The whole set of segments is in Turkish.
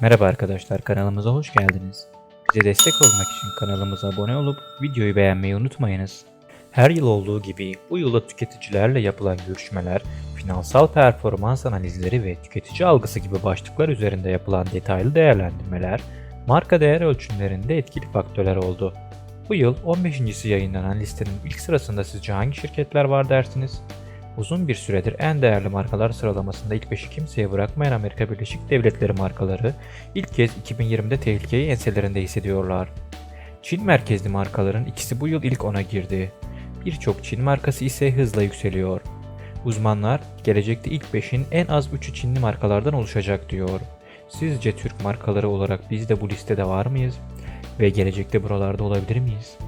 Merhaba arkadaşlar kanalımıza hoş geldiniz. Bize destek olmak için kanalımıza abone olup videoyu beğenmeyi unutmayınız. Her yıl olduğu gibi bu yılda tüketicilerle yapılan görüşmeler, finansal performans analizleri ve tüketici algısı gibi başlıklar üzerinde yapılan detaylı değerlendirmeler, marka değer ölçümlerinde etkili faktörler oldu. Bu yıl 15.si yayınlanan listenin ilk sırasında sizce hangi şirketler var dersiniz? Uzun bir süredir en değerli markalar sıralamasında ilk beşi kimseye bırakmayan Amerika Birleşik Devletleri markaları ilk kez 2020'de tehlikeyi enselerinde hissediyorlar. Çin merkezli markaların ikisi bu yıl ilk ona girdi. Birçok Çin markası ise hızla yükseliyor. Uzmanlar gelecekte ilk 5'in en az 3'ü Çinli markalardan oluşacak diyor. Sizce Türk markaları olarak biz de bu listede var mıyız? Ve gelecekte buralarda olabilir miyiz?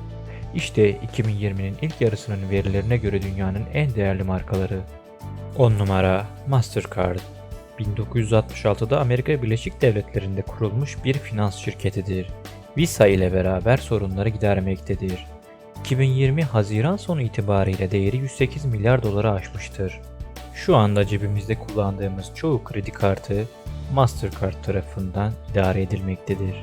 İşte 2020'nin ilk yarısının verilerine göre dünyanın en değerli markaları. 10 numara Mastercard 1966'da Amerika Birleşik Devletleri'nde kurulmuş bir finans şirketidir. Visa ile beraber sorunları gidermektedir. 2020 Haziran sonu itibariyle değeri 108 milyar doları aşmıştır. Şu anda cebimizde kullandığımız çoğu kredi kartı Mastercard tarafından idare edilmektedir.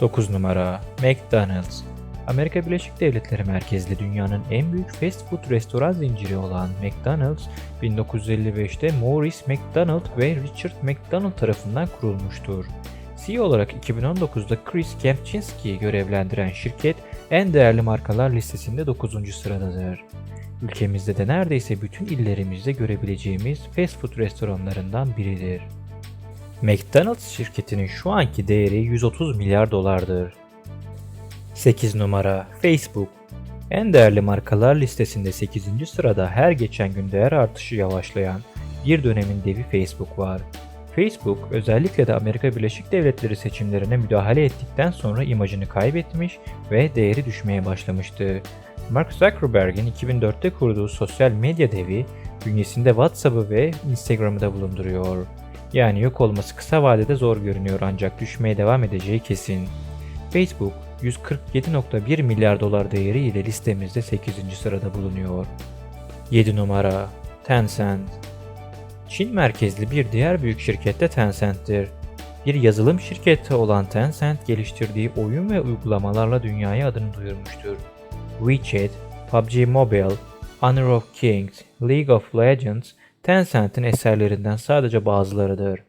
9 numara McDonald's Amerika Birleşik Devletleri merkezli dünyanın en büyük fast food restoran zinciri olan McDonald's, 1955'te Maurice McDonald ve Richard McDonald tarafından kurulmuştur. CEO olarak 2019'da Chris Kempczinski'yi görevlendiren şirket en değerli markalar listesinde 9. sıradadır. Ülkemizde de neredeyse bütün illerimizde görebileceğimiz fast food restoranlarından biridir. McDonald's şirketinin şu anki değeri 130 milyar dolardır. 8 numara Facebook En değerli markalar listesinde 8. sırada her geçen gün değer artışı yavaşlayan bir dönemin devi Facebook var. Facebook özellikle de Amerika Birleşik Devletleri seçimlerine müdahale ettikten sonra imajını kaybetmiş ve değeri düşmeye başlamıştı. Mark Zuckerberg'in 2004'te kurduğu sosyal medya devi bünyesinde WhatsApp'ı ve Instagram'ı da bulunduruyor. Yani yok olması kısa vadede zor görünüyor ancak düşmeye devam edeceği kesin. Facebook 147.1 milyar dolar değeriyle listemizde 8. sırada bulunuyor. 7 numara Tencent Çin merkezli bir diğer büyük şirket de Tencent'tir. Bir yazılım şirketi olan Tencent geliştirdiği oyun ve uygulamalarla dünyaya adını duyurmuştur. WeChat, PUBG Mobile, Honor of Kings, League of Legends Tencent'in eserlerinden sadece bazılarıdır.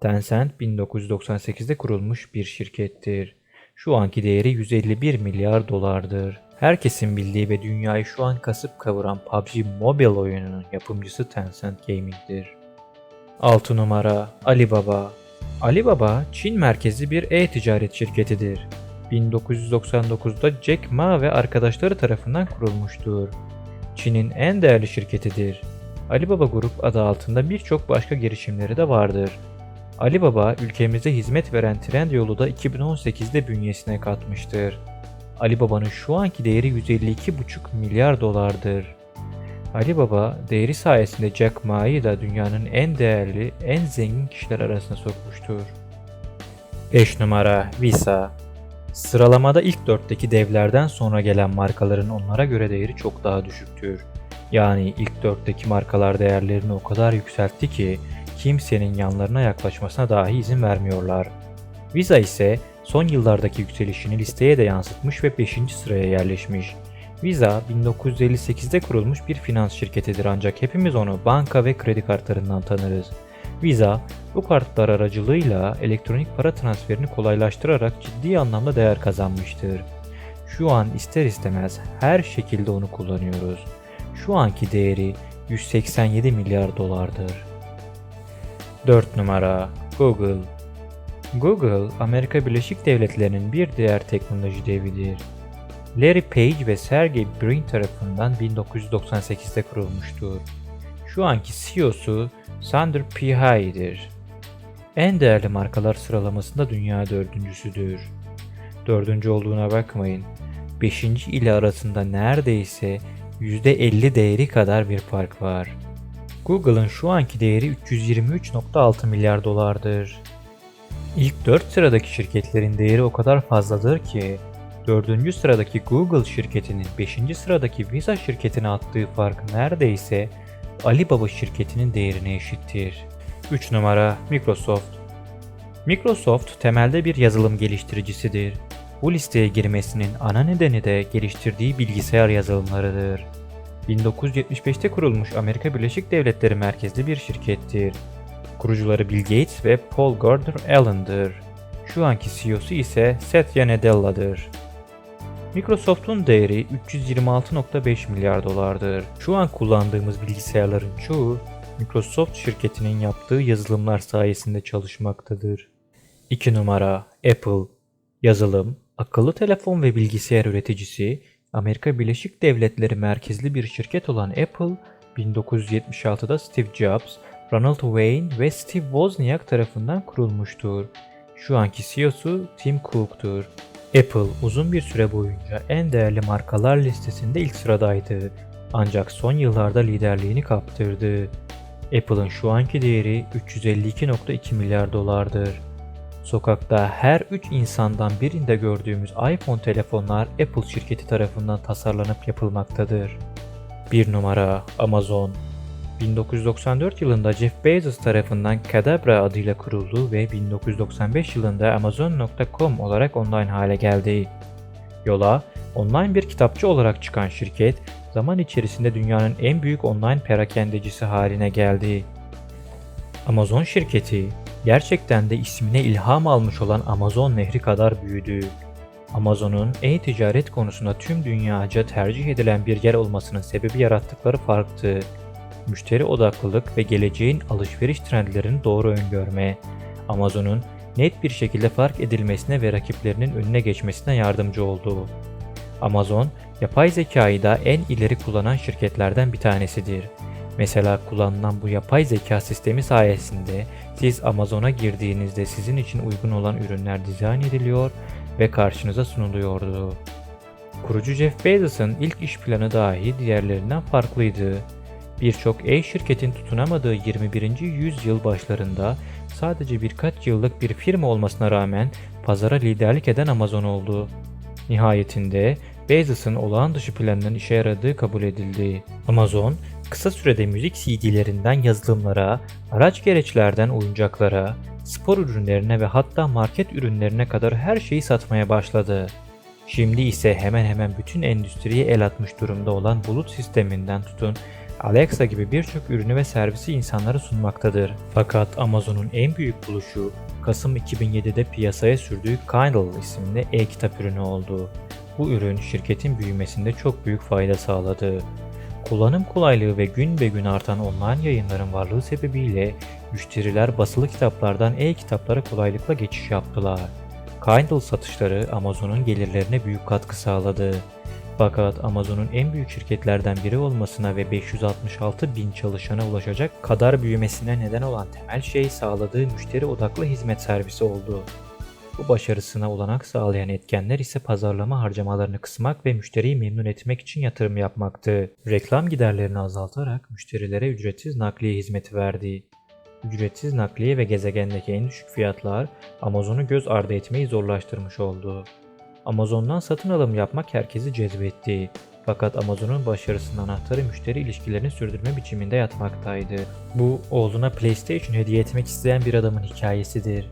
Tencent 1998'de kurulmuş bir şirkettir. Şu anki değeri 151 milyar dolardır. Herkesin bildiği ve dünyayı şu an kasıp kavuran PUBG Mobile oyununun yapımcısı Tencent Gaming'dir. 6 numara Alibaba Alibaba, Çin merkezli bir e-ticaret şirketidir. 1999'da Jack Ma ve arkadaşları tarafından kurulmuştur. Çin'in en değerli şirketidir. Alibaba Grup adı altında birçok başka girişimleri de vardır. Alibaba ülkemize hizmet veren Trendyol'u da 2018'de bünyesine katmıştır. Alibaba'nın şu anki değeri 152,5 milyar dolardır. Alibaba değeri sayesinde Jack Ma'yı da dünyanın en değerli, en zengin kişiler arasına sokmuştur. 5 numara Visa Sıralamada ilk dörtteki devlerden sonra gelen markaların onlara göre değeri çok daha düşüktür. Yani ilk dörtteki markalar değerlerini o kadar yükseltti ki kimsenin yanlarına yaklaşmasına dahi izin vermiyorlar. Visa ise son yıllardaki yükselişini listeye de yansıtmış ve 5. sıraya yerleşmiş. Visa 1958'de kurulmuş bir finans şirketidir ancak hepimiz onu banka ve kredi kartlarından tanırız. Visa bu kartlar aracılığıyla elektronik para transferini kolaylaştırarak ciddi anlamda değer kazanmıştır. Şu an ister istemez her şekilde onu kullanıyoruz. Şu anki değeri 187 milyar dolardır. 4 numara Google Google, Amerika Birleşik Devletleri'nin bir diğer teknoloji devidir. Larry Page ve Sergey Brin tarafından 1998'de kurulmuştur. Şu anki CEO'su Sundar Pichai'dir. En değerli markalar sıralamasında dünya dördüncüsüdür. Dördüncü olduğuna bakmayın. Beşinci ile arasında neredeyse %50 değeri kadar bir fark var. Google'ın şu anki değeri 323.6 milyar dolardır. İlk 4 sıradaki şirketlerin değeri o kadar fazladır ki 4. sıradaki Google şirketinin 5. sıradaki Visa şirketine attığı fark neredeyse Alibaba şirketinin değerine eşittir. 3 numara Microsoft Microsoft temelde bir yazılım geliştiricisidir. Bu listeye girmesinin ana nedeni de geliştirdiği bilgisayar yazılımlarıdır. 1975'te kurulmuş Amerika Birleşik Devletleri merkezli bir şirkettir. Kurucuları Bill Gates ve Paul Gardner Allen'dır. Şu anki CEO'su ise Satya Nadella'dır. Microsoft'un değeri 326.5 milyar dolardır. Şu an kullandığımız bilgisayarların çoğu Microsoft şirketinin yaptığı yazılımlar sayesinde çalışmaktadır. 2 numara Apple Yazılım, akıllı telefon ve bilgisayar üreticisi, Amerika Birleşik Devletleri merkezli bir şirket olan Apple, 1976'da Steve Jobs, Ronald Wayne ve Steve Wozniak tarafından kurulmuştur. Şu anki CEO'su Tim Cook'tur. Apple uzun bir süre boyunca en değerli markalar listesinde ilk sıradaydı. Ancak son yıllarda liderliğini kaptırdı. Apple'ın şu anki değeri 352.2 milyar dolardır. Sokakta her 3 insandan birinde gördüğümüz iPhone telefonlar Apple şirketi tarafından tasarlanıp yapılmaktadır. 1 numara Amazon 1994 yılında Jeff Bezos tarafından Cadabra adıyla kuruldu ve 1995 yılında Amazon.com olarak online hale geldi. Yola, online bir kitapçı olarak çıkan şirket, zaman içerisinde dünyanın en büyük online perakendecisi haline geldi. Amazon şirketi, gerçekten de ismine ilham almış olan Amazon nehri kadar büyüdü. Amazon'un e-ticaret konusunda tüm dünyaca tercih edilen bir yer olmasının sebebi yarattıkları farktı. Müşteri odaklılık ve geleceğin alışveriş trendlerini doğru öngörme. Amazon'un net bir şekilde fark edilmesine ve rakiplerinin önüne geçmesine yardımcı oldu. Amazon, yapay zekayı da en ileri kullanan şirketlerden bir tanesidir. Mesela kullanılan bu yapay zeka sistemi sayesinde siz Amazon'a girdiğinizde sizin için uygun olan ürünler dizayn ediliyor ve karşınıza sunuluyordu. Kurucu Jeff Bezos'ın ilk iş planı dahi diğerlerinden farklıydı. Birçok e-şirketin tutunamadığı 21. yüzyıl başlarında sadece birkaç yıllık bir firma olmasına rağmen pazara liderlik eden Amazon oldu. Nihayetinde Bezos'ın olağan dışı planının işe yaradığı kabul edildi. Amazon, kısa sürede müzik CD'lerinden yazılımlara, araç gereçlerden oyuncaklara, spor ürünlerine ve hatta market ürünlerine kadar her şeyi satmaya başladı. Şimdi ise hemen hemen bütün endüstriye el atmış durumda olan bulut sisteminden tutun Alexa gibi birçok ürünü ve servisi insanlara sunmaktadır. Fakat Amazon'un en büyük buluşu Kasım 2007'de piyasaya sürdüğü Kindle isimli e-kitap ürünü oldu. Bu ürün şirketin büyümesinde çok büyük fayda sağladı. Kullanım kolaylığı ve gün be gün artan online yayınların varlığı sebebiyle müşteriler basılı kitaplardan e-kitaplara kolaylıkla geçiş yaptılar. Kindle satışları Amazon'un gelirlerine büyük katkı sağladı. Fakat Amazon'un en büyük şirketlerden biri olmasına ve 566 bin çalışana ulaşacak kadar büyümesine neden olan temel şey sağladığı müşteri odaklı hizmet servisi oldu. Bu başarısına olanak sağlayan etkenler ise pazarlama harcamalarını kısmak ve müşteriyi memnun etmek için yatırım yapmaktı. Reklam giderlerini azaltarak müşterilere ücretsiz nakliye hizmeti verdi. Ücretsiz nakliye ve gezegendeki en düşük fiyatlar Amazon'u göz ardı etmeyi zorlaştırmış oldu. Amazon'dan satın alım yapmak herkesi cezbetti. Fakat Amazon'un başarısının anahtarı müşteri ilişkilerini sürdürme biçiminde yatmaktaydı. Bu oğluna PlayStation hediye etmek isteyen bir adamın hikayesidir.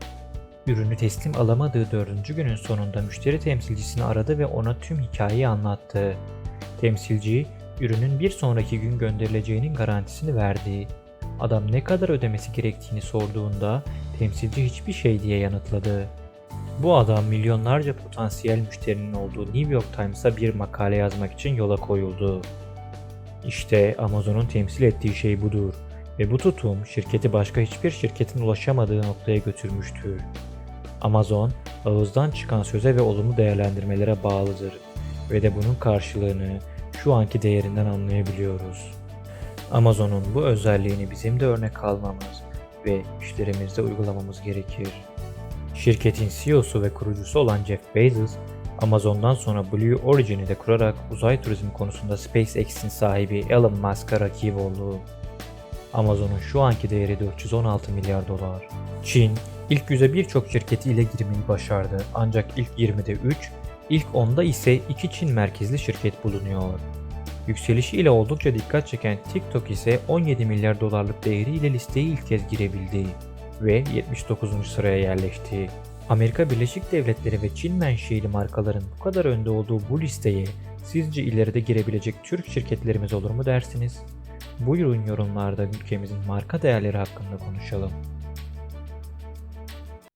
Ürünü teslim alamadığı dördüncü günün sonunda müşteri temsilcisini aradı ve ona tüm hikayeyi anlattı. Temsilci, ürünün bir sonraki gün gönderileceğinin garantisini verdi. Adam ne kadar ödemesi gerektiğini sorduğunda temsilci hiçbir şey diye yanıtladı. Bu adam milyonlarca potansiyel müşterinin olduğu New York Times'a bir makale yazmak için yola koyuldu. İşte Amazon'un temsil ettiği şey budur ve bu tutum şirketi başka hiçbir şirketin ulaşamadığı noktaya götürmüştür. Amazon, ağızdan çıkan söze ve olumlu değerlendirmelere bağlıdır ve de bunun karşılığını şu anki değerinden anlayabiliyoruz. Amazon'un bu özelliğini bizim de örnek almamız ve işlerimizde uygulamamız gerekir. Şirketin CEO'su ve kurucusu olan Jeff Bezos, Amazon'dan sonra Blue Origin'i de kurarak uzay turizmi konusunda SpaceX'in sahibi Elon Musk'a rakip oldu. Amazon'un şu anki değeri 416 milyar dolar. Çin, İlk yüze birçok şirketi ile girmeyi başardı ancak ilk 20'de 3, ilk 10'da ise 2 Çin merkezli şirket bulunuyor. Yükselişiyle oldukça dikkat çeken TikTok ise 17 milyar dolarlık değeriyle listeye ilk kez girebildi ve 79. sıraya yerleşti. Amerika Birleşik Devletleri ve Çin menşeili markaların bu kadar önde olduğu bu listeye sizce ileride girebilecek Türk şirketlerimiz olur mu dersiniz? Buyurun yorumlarda ülkemizin marka değerleri hakkında konuşalım.